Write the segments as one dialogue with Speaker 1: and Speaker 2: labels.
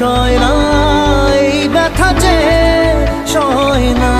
Speaker 1: সয় না ব্যথা যে সয় না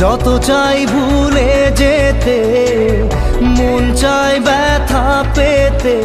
Speaker 1: যত চাই ভুলে যেতে মন চাই ব্যথা পেতে।